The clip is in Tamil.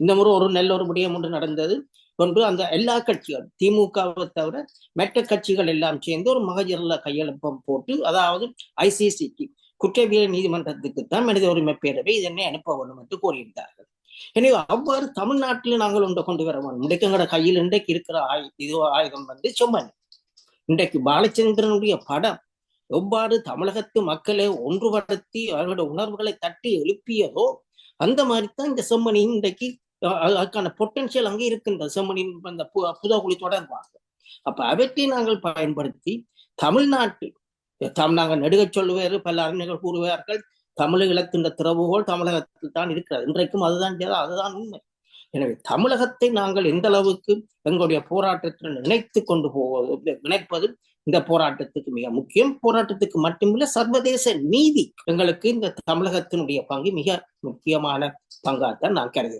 இந்த முறை ஒரு நல்ல ஒரு விடயம் ஒன்று நடந்தது. ஒன்று அந்த எல்லா கட்சிகளும் திமுகவை தவிர மற்ற கட்சிகள் எல்லாம் சேர்ந்து ஒரு மகஜர்ல கையெழுப்பம் போட்டு அதாவது ஐசிசிக்கு குற்றவியல் நீதிமன்றத்துக்கு தான் மனித உரிமை பேரவை இதனை அனுப்ப வேண்டும் என்று கூறியிருந்தார்கள். எனவே அவ்வாறு தமிழ்நாட்டில் நாங்கள் ஒன்று கொண்டு வர வேண்டும். இன்றைக்கு கையில் இன்றைக்கு இருக்கிற ஆய் இது ஆயுதம் வந்து சொம்மன் இன்றைக்கு பாலச்சந்திரனுடைய படம் எவ்வாறு தமிழகத்து மக்களை ஒன்றுபடுத்தி அவர்களுடைய உணர்வுகளை தட்டி எழுப்பியதோ அந்த மாதிரி தான் இந்த செம்மணி இன்றைக்கு அதுக்கான பொட்டன்ஷியல் அங்கே இருக்கின்ற செம்மணின் அந்த பு- புதகுழி தொடர்பாக. அப்ப அவற்றை நாங்கள் பயன்படுத்தி தமிழ்நாட்டில் தாம் நாங்கள் நடுகச் சொல்லுவாரு பல அறிஞர்கள் கூறுவார்கள் தமிழ் இலக்கின்ற திறவுகோல் தமிழகத்தில் தான் இருக்கிறது. இன்றைக்கும் அதுதான் அதுதான் உண்மை. எனவே தமிழகத்தை நாங்கள் எந்த அளவுக்கு எங்களுடைய போராட்டத்தில் நினைத்து கொண்டு போவது நினைப்பது இந்த போராட்டத்துக்கு மிக முக்கியம். போராட்டத்துக்கு மட்டுமில்ல சர்வதேச நீதி எங்களுக்கு இந்த தமிழகத்தினுடைய பங்கு மிக முக்கியமான பங்காகத்தான் நான் கருதுகிறேன்.